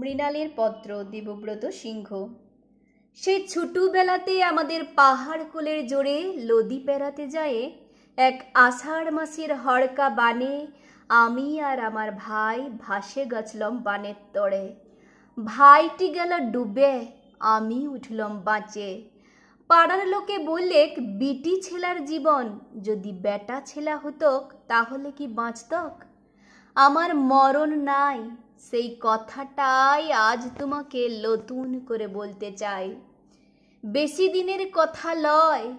মৃণালের পত্র দেবব্রত সিংহ। সেই ছোটবেলাতে আমাদের পাহাড় কোলের জোরে লদি পেরাতে যায় এক আষাঢ় মাসের হড়কা বানে। আমি আর আমার ভাই ভাসে গছলম বানের তড়ে ভাইটি গেল ডুবে, আমি উঠলাম বাঁচে। পাড়ার লোকে বললে, বিটি ছেলার জীবন, যদি বেটা ছেলা হতক, তাহলে কি বাঁচতক? আমার মরণ নাই সেই কথাটাই আজ তোমাকে নতুন করে বলতে চাই। বেশি দিনের কথা লয়,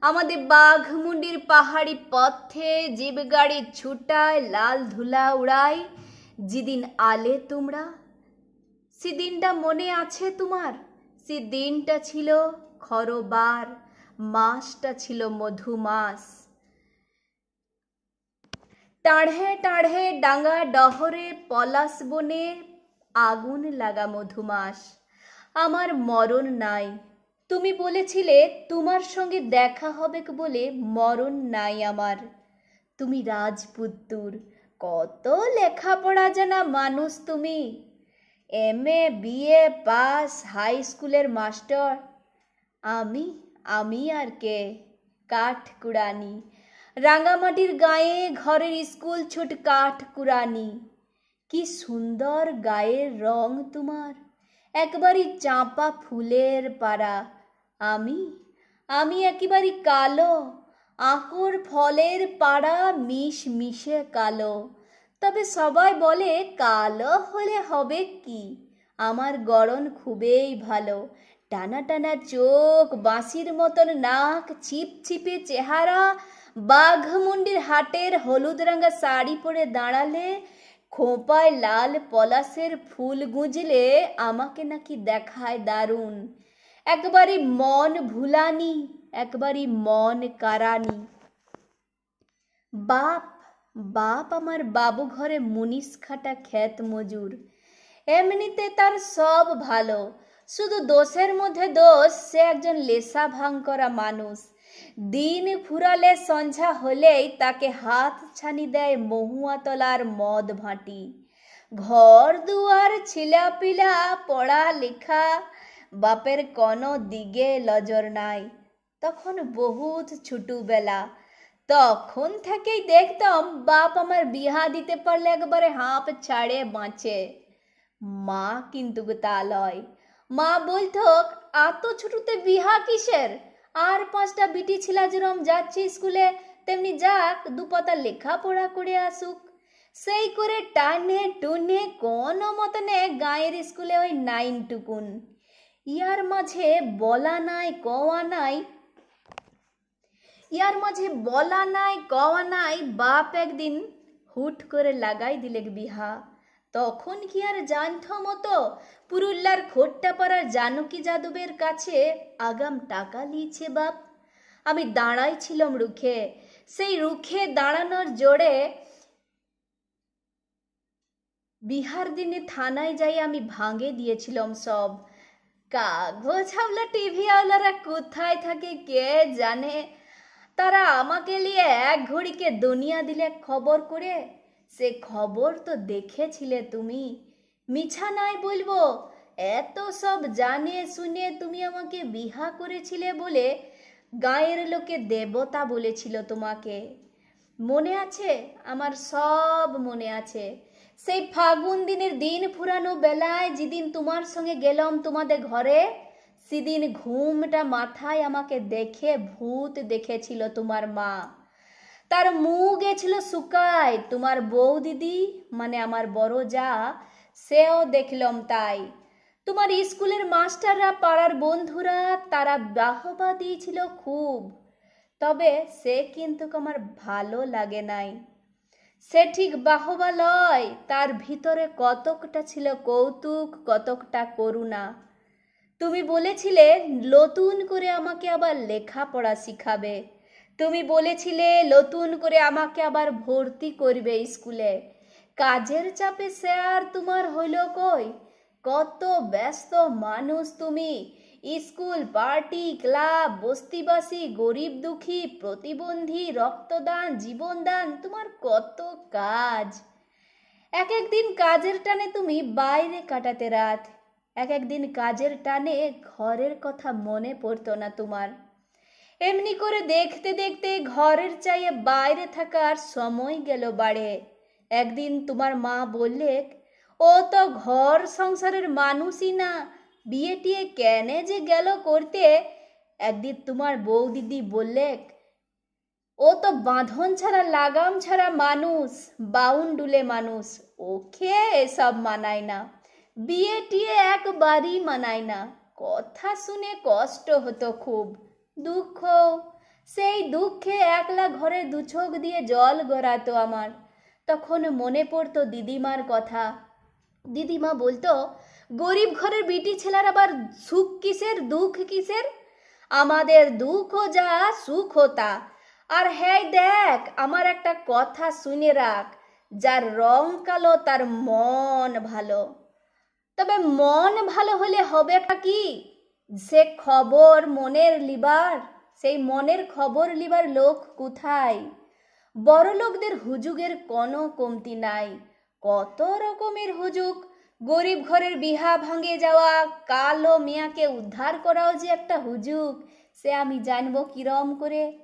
আমাদের বাঘমুন্ডির পাহাড়ি পথে জীব গাড়ি ছুটায়, লাল ধুলা উড়ায়, যেদিন আলে তোমরা, সেদিনটা মনে আছে তোমার? সে দিনটা ছিল খরবার, মাসটা ছিল মধু মাস টাঢ়ে টাঢ়ে ডাঙা ডহরে পলাশ বনে আগুন লাগা মধুমাস। আমার মরণ নাই। তুমি বলেছিলে, তোমার সঙ্গে দেখা হবে বলে মরণ নাই আমার। তুমি রাজপুত্তুর। কত লেখাপড়া জানা মানুষ তুমি। M A BA pass, high স্কুলের মাস্টার। আমি আমি আর কে? কাঠ কুড়ানি রাঙামাটির গায়ে ঘরের স্কুল ছোট কাঠ কুরানি কি সুন্দর গায়ের রং তোমার। একবারই চাঁপা ফুলের পাড়া। আমি আমি একেবারে কালো। আঁকর ফলের পাড়া মিশ মিশে কালো। তবে সবাই বলে কালো হলে হবে কি? আমার গড়ন খুবই ভালো। টানা টানা চোখ, বাঁশির মতন নাক, ছিপ ছিপে চেহারা। বাঘমুন্ডির হাটের হলুদ রঙা শাড়ি পরে দাঁড়ালে খোঁপায় লাল পলাশের ফুল গুঁজলে আমাকে নাকি দেখায় দারুণ। একবারই মন ভুলানি, একবারই মন কারানি। বাপ বাপ আমার বাবু ঘরে মুনিশ খাটা খ্যাত মজুর। এমনিতে তার সব ভালো, শুধু দোষের মধ্যে দোষ, সে একজন লেসা ভাঙ করা মানুষ। দিন ফুরালে সন্ধ্যা হলেই তাকে হাত ছানি দেয় মহুয়া তলার মদ ভাঁটি। ঘর দুয়ার ছিলা পিলা পড়া লেখা, বাপের কোনো দিগে লজর নাই। তখন বহুত ছোটবেলা। তখন থেকেই দেখতাম বাপ আমার বিহা দিতে পারলে একবারে হাঁপ ছাড়ে বাঁচে। মা কিন্তু তা লয়। মা বলতো, এত ছোটতে বিহা কিসের? আর পাঁচটা বিটি ছিলা যেরম যাচ্ছে স্কুলে, তেমনি যাক, দুপাতা লেখাপড়া করে আসুক। সেই করে টানে টুনে কোনো মতনে গায়ের স্কুলে ওই নাইন টুকুন ইয়ার মাঝে বলা নাই, কওয়া নাই। ইয়ার মাঝে বলা নাই, কওয়া নাই, বাপ একদিন হুট করে লাগাই দিলেক বিহা। তখন কি আর জানত মতো? পুরুল্লার খোট্টাপাড়ার জানকী যাদবের কাছে আগাম টাকা লিয়েছে বাপ। আমি দাঁড়াই ছিলাম রুখে। সেই রুখে দাঁড়ানোর জোরে বিহার দিনে থানায় যাই আমি ভাঙে দিয়েছিলাম সব। কাগজ হাওলা টিভি আওলারা কোথায় থাকে কে জানে? তারা আমাকে নিয়ে এক ঘড়িকে দুনিয়া দিলে খবর করে সে খবর তো দেখেছিলে তুমি। মিছা নাই বলব, এত সব জানে শুনে তুমি আমাকে বিহা করেছিলে বলে গায়ের লোকে দেবতা বলেছিল তোমাকে। মনে আছে? আমার সব মনে আছে। সেই ফাগুন দিনের দিন ফুরানো বেলায় যেদিন তোমার সঙ্গে গেলাম তোমাদের ঘরে, সেদিন ঘুমটা মাথায় আমাকে দেখে ভূত দেখেছিল তোমার মা। তার মুখ গেছিল শুকায় তোমার বউ দিদি মানে আমার বড় যা, সেও দেখলাম তাই। তোমার স্কুলের মাস্টাররা, পাড়ার বন্ধুরা, তারা বাহবা দিয়েছিল খুব। তবে সে কিন্তু আমার ভালো লাগে নাই। সে ঠিক বাহবা লয়, তার ভিতরে কতকটা ছিল কৌতুক, কতকটা করুণা। তুমি বলেছিলে, নতুন করে আমাকে আবার লেখাপড়া শিখাবে। তুমি বলেছিলে, নতুন করে আমাকে আবার ভর্তি করবে স্কুলে। কাজের চাপে স্যার তোমার হইল কই? কত ব্যস্ত মানুষ তুমি। স্কুল, পার্টি, ক্লাব, বস্তিবাসী, গরিব দুঃখী, প্রতিবন্ধী, রক্তদান, জীবনদান, তোমার কত কাজ। এক একদিন কাজের টানে তুমি বাইরে কাটাতে রাত। এক একদিন কাজের টানে ঘরের কথা মনে পড়তো না তোমার। এমনি করে দেখতে দেখতে ঘরের চাইয়ে বাইরে থাকার সময় গেল বাড়ে। একদিন তোমার মা বললে, ও তো ঘর সংসারের মানুষই না বিয়ে টিয়ে কেনে যে গেল করতে? একদিন তোমার বউ দিদি বললে, ও তো বাঁধন ছাড়া, লাগাম ছাড়া মানুষ বাউন্ডুলে মানুষ, ওকে এসব মানায় না বিয়ে টিয়ে একবারই মানায় না। কথা শুনে কষ্ট হতো খুব। দুঃখ। সেই দুঃখে একলা ঘরে দুচোখ দিয়ে জল গড়াতো আমার। তখন মনে পড়তো দিদিমার কথা। দিদিমা বলতো, গরিব ঘরের বিটি ছেলের আবার সুখ কিসের, দুঃখ কিসের? আমাদের দুঃখ যা, সুখ তা। আর হ্যাঁ দেখ, আমার একটা কথা শুনে রাখ, যার রং কালো, তার মন ভালো। তবে মন ভালো হলে হবেটা কি? সে খবর মনের লিবার, সেই মনের খবর লিবার লোক কোথায়? বড় লোকদের হুজুগের কোনো কমতি নাই। কত রকমের হুজুগ। গরিব ঘরের বিহা ভাঙে যাওয়া, কালো মিয়াকে উদ্ধার করাও যে একটা হুজুগ, সে আমি জানব কিরম করে।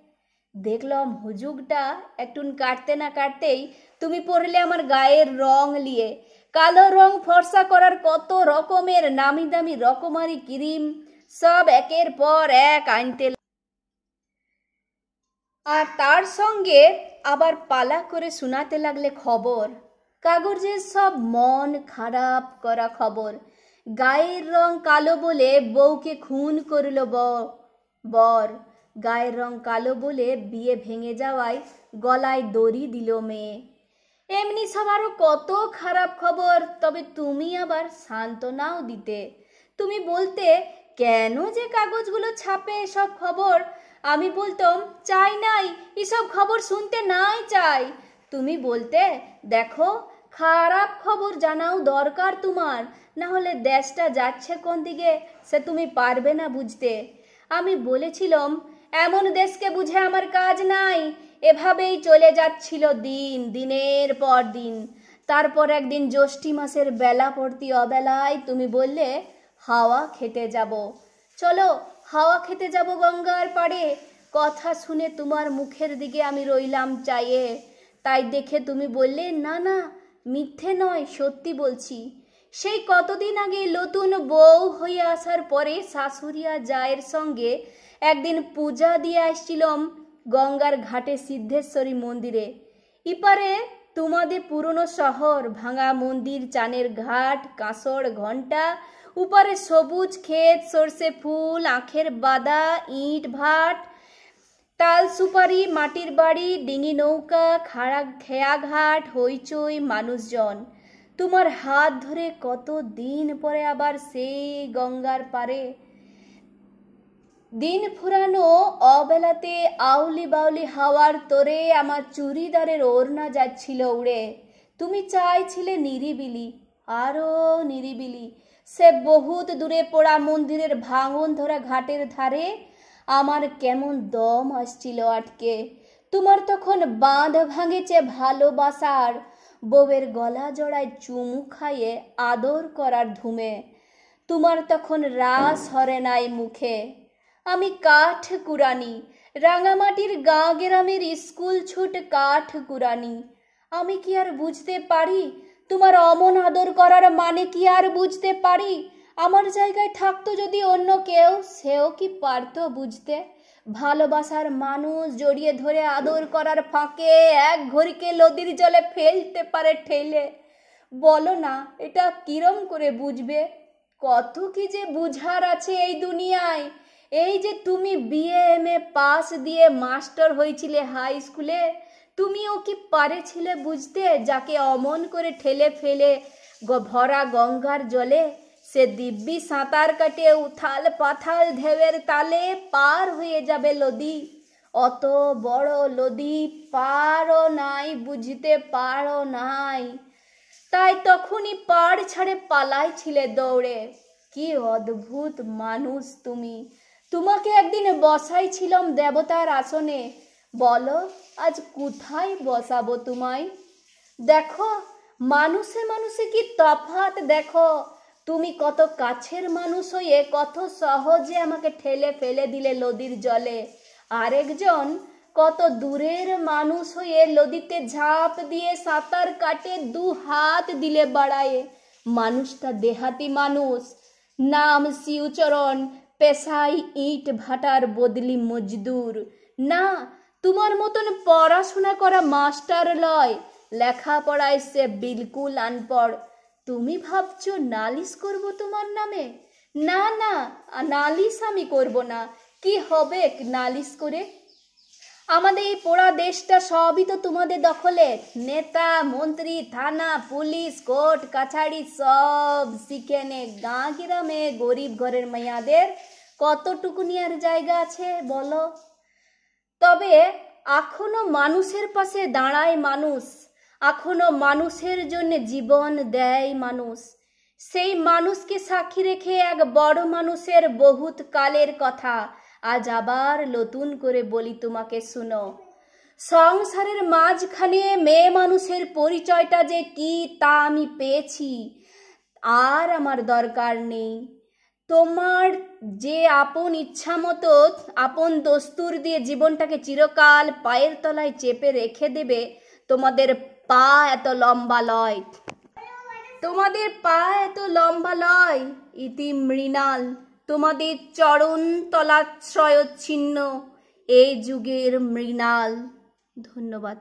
দেখলাম হুজুগটা একটুন কাটতে না কাটতেই তুমি পড়লে আমার গায়ের রং লিয়ে। কালো রং ফর্সা করার কত রকমের নামি দামি রকমারি ক্রিম সব একের পর এক আনতে আর তার সঙ্গে আবার পালা করে শোনাতে লাগলে খবর। কাগজের সব মন খারাপ করা খবর। গায়ের রং কালো বলে বউকে খুন করল বর। গায়ের রং কালো বলে বিয়ে ভেঙে যাওয়ায় গলায় দড়ি দিল মেয়ে। এমনি সব আরও কত খারাপ খবর, তবে তুমি আবার সান্ত্বনাও দিতে। তুমি বলতে কেন যে কাগজগুলো ছাপে এসব খবর? আমি বলতাম, চাই নাই, এসব খবর শুনতে নাই চাই। তুমি বলতে, দেখো, খারাপ খবর জানাও দরকার তোমার না হলে দেশটা যাচ্ছে কোন দিকে, সে তুমি পারবে না বুঝতে। আমি বলেছিলাম, এমন দেশকে বুঝে আমার কাজ নাই। এভাবেই চলে যাচ্ছিল দিন, দিনের পর দিন। তারপর একদিন জ্যৈষ্ঠী মাসের বেলা পড়তি অবেলায় তুমি বললে হাওয়া খেতে যাব। চলো, হাওয়া খেতে যাব গঙ্গার পাড়ে। কথা শুনে তোমার মুখের দিকে আমি রইলাম চাইয়ে তাই দেখে তুমি বললে, না না, মিথ্যে নয়, সত্যি বলছি। সেই কতদিন আগে নতুন বউ হয়ে আসার পরে শাশুড়িয়া জায়ের সঙ্গে একদিন পূজা দিয়ে আসছিলাম গঙ্গার ঘাটে সিদ্ধেশ্বরী মন্দিরে। ইপারে তোমাদের পুরনো শহর, ভাঙা মন্দির, চানের ঘাট, কাঁসর ঘণ্টা উপরে সবুজ ক্ষেত, সর্ষে ফুল, আখের বাদা, ইট, ভাট, তাল সুপারি, মাটির বাড়ি, ডিঙি নৌকা, খাড়া খেয়াঘাট, হইচই, মানুষজন। তোমার হাত ধরে কত দিন পরে আবার সেই গঙ্গার পারে? দিন ফুরানো অবেলাতে আউলি বাউলি হাওয়ার তোরে আমার চুড়িদারের ওড়না যাচ্ছিল উড়ে। তুমি চাইছিলে নিরিবিলি আরও নিরিবিলি। সে বহুত দূরে পড়া মন্দিরের ভাঙন ধরা ঘাটের ধারে। আমার কেমন দম আসছিল আটকে। তোমার তখন বাঁধ ভাঙেছে ভালোবাসার বউয়ের গলা জড়ায় চুমু খাইয়ে আদর করার ধুমে। তোমার তখন রাস হরে নাই মুখে। আমি কাঠ কুরানি রাঙামাটির গাঁ গ্রামের স্কুল ছুট কাঠ কুরানি আমি কি আর বুঝতে পারি তোমার অমন আদর করার মানে কি আর বুঝতে পারি? আমার জায়গায় থাকতো যদি অন্য কেউ, সেও কি পারতো বুঝতে? ভালোবাসার মানুষ জড়িয়ে ধরে আদর করার ফাঁকে এক ঘড়িকে নদীর জলে ফেলতে পারে ঠেলে। বলো না, এটা কিরম করে বুঝবে? কত কি যে বুঝার আছে এই দুনিয়ায়। এই যে তুমি বিএ এম এ পাস দিয়ে মাস্টার হয়েছিলে হাই স্কুলে তুমিও কি পারেছিলে বুঝতে, যাকে অমন করে ঠেলে ফেলে ভরা গঙ্গার জলে? সে দিব্যি সাঁতার কাটে উথাল পাথাল ঢেউয়ের তালে, পার হয়ে যাবে লদি। অত বড় লদি পারো নাই, বুঝতে পারো নাই। তাই তখনই পাড় ছাড়ে পালাই ছিলে দৌড়ে। কি অদ্ভুত মানুষ তুমি। তোমাকে একদিন বসাইছিলাম দেবতার আসনে। বলো, আজ কোথায় বসাবো তোমায়? দেখো, মানুষে মানুষে কি তফাৎ? দেখো, তুমি কত কাছের মানুষ হয়ে কত সহজে আমাকে ঠেলে ফেলে দিলে নদীর জলে। আরেকজন কত দূরের মানুষ হয়ে নদীতে ঝাঁপ দিয়ে সাঁতার কাটে দু হাত দিলে বাড়ায়ে। মানুষটা দেহাতি মানুষ। নাম শিউচরণ পেশাই ইট ভাটার বদলি মজদুর। না তোমার মতন পড়াশোনা করা মাস্টার লয়, লেখাপড়ায় সে বিলকুল আনপড়। তুমি ভাবছ নালিশ করব তোমার নামে? না না, নালিশ আমি করব না। কি হবে নালিশ করে? আমাদের এই পোড়া দেশটা সবই তো তোমাদের দখলে। নেতা, মন্ত্রী, থানা, পুলিশ, কোর্ট, কাছাড়ি সব শিখে নে। গাঁ গ্রামে গরিব ঘরের মেয়াদের কতটুকু নেওয়ার জায়গা আছে বলো? তবে এখনও মানুষের পাশে দাঁড়ায় মানুষ, এখনও মানুষের জন্য জীবন দেয় মানুষ। সেই মানুষকে সাক্ষী রেখে এক বড় মানুষের বহুত কালের কথা আজ আবার নতুন করে বলি তোমাকে শুনো। সংসারের মাঝখানে মেয়ে মানুষের পরিচয়টা যে কি তা আমি পেয়েছি, আর আমার দরকার নেই। তোমার যে আপন ইচ্ছা মতো আপন দস্তুর দিয়ে জীবনটাকে চিরকাল পায়ের তলায় চেপে রেখে দেবে, তোমাদের পা এত লম্বা লয়। তোমাদের পা এত লম্বা লয়, ইতি মৃণাল। তোমাদের চরণ তলাশ্রয় ছিন্ন এই যুগের মৃণাল। ধন্যবাদ।